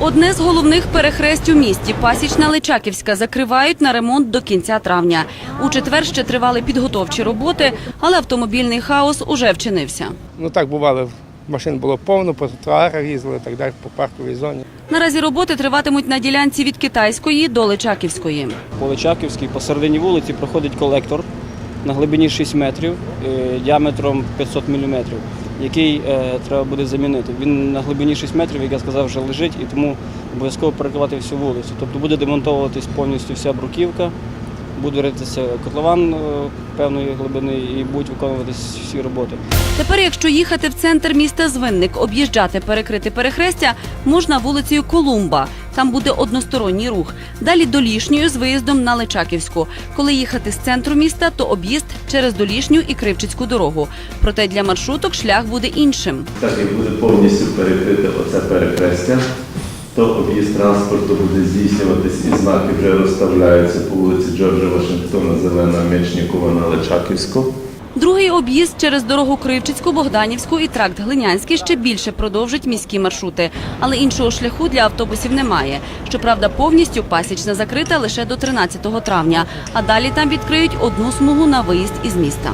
Одне з головних перехресть у місті Пасічна Личаківська закривають на ремонт до кінця травня. У четвер ще тривали підготовчі роботи, але автомобільний хаос уже вчинився. Ну так бувало, машин було повно, по тротуарах їздили, так далі, по парковій зоні. Наразі роботи триватимуть на ділянці від Китайської до Личаківської. По Личаківській посередині вулиці проходить колектор на глибині 6 метрів, е, діаметром 500 мм, який е, треба буде замінити. Він на глибині 6 метрів, як я сказав, вже лежить, і тому обов'язково перекривати всю вулицю. Тобто буде демонтовуватись повністю вся бруківка, буде ритися котлован е, певної глибини і будуть виконуватись всі роботи. Тепер, якщо їхати в центр міста Звинник, об'їжджати перекрити перехрестя, можна вулицею Колумба. Там буде односторонній рух. Далі Долішньою з виїздом на Личаківську. Коли їхати з центру міста, то об'їзд через Долішню і Кривчицьку дорогу. Проте для маршруток шлях буде іншим. Так як буде повністю перекрите оце перехрестя, то об'їзд транспорту буде здійснюватись і знаки вже розставляються по вулиці Джорджа Вашингтона, Зелена, Мечнікова на Личаківську. Другий об'їзд через дорогу Кривчицьку, Богданівську і тракт Глинянський ще більше продовжить міські маршрути. Але іншого шляху для автобусів немає. Щоправда, повністю пасічна закрита лише до 13 травня, а далі там відкриють одну смугу на виїзд із міста.